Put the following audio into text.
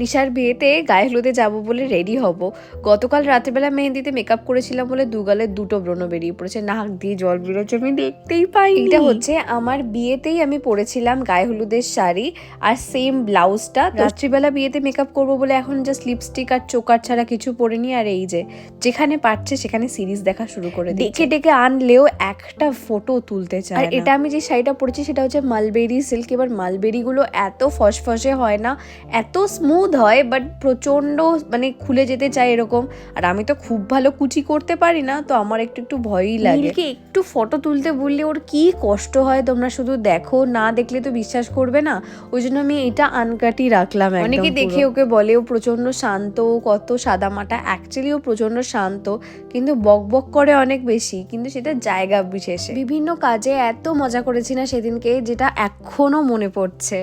নিশার বিয়েতে গায়ে হলুদে যাব বলে রেডি হব। গতকাল রাতেবেলা মেহেন্দিতে মেকআপ করেছিলাম বলে দুগালে দুটো ব্রণ বেরিয়ে পড়েছে। নাক দিয়ে জল বেরোচ্ছে আমি দেখতেই পাই এটা হচ্ছে আমার বিয়েতেই আমি পরেছিলাম গায়ে হলুদের শাড়ি আর সেম ব্লাউজটা রাত্রিবেলা বিয়েতে মেকআপ করব বলে এখন জাস্ট লিপস্টিক আর চোকার ছাড়া কিছু পরিনি। আর এই যে যেখানে পারছে সেখানে সিরিজ দেখা শুরু করে ডেকে ডেকে আনলেও একটা ফটো তুলতে চায় আর এটা আমি যে শাড়িটা পরেছি সেটা হচ্ছে মালবেরি সিল্ক এবার মালবেরিগুলো এত ফসফসে হয় না এত স্মুথ হয় বাট প্রচণ্ড মানে খুলে যেতে চায় এরকম। আর আমি তো খুব ভালো কুচি করতে পারি না তো আমার একটু একটু ভয়ই লাগে। একটু ফটো তুলতে বললে ওর কি কষ্ট হয় তোমরা শুধু দেখো না দেখলে তো বিশ্বাস করবে না। ওই জন্য আমি এটা আনকাটি রাখলাম অনেকে দেখে ওকে বলে ও প্রচণ্ড শান্ত কত সাদামাটা। অ্যাকচুয়ালি ও প্রচণ্ড শান্ত কিন্তু বক বক করে অনেক বেশি কিন্তু সেটা জায়গা বিশেষে। বিভিন্ন কাজে এত মজা করেছি না সেদিনকে যেটা এখনও মনে পড়ছে।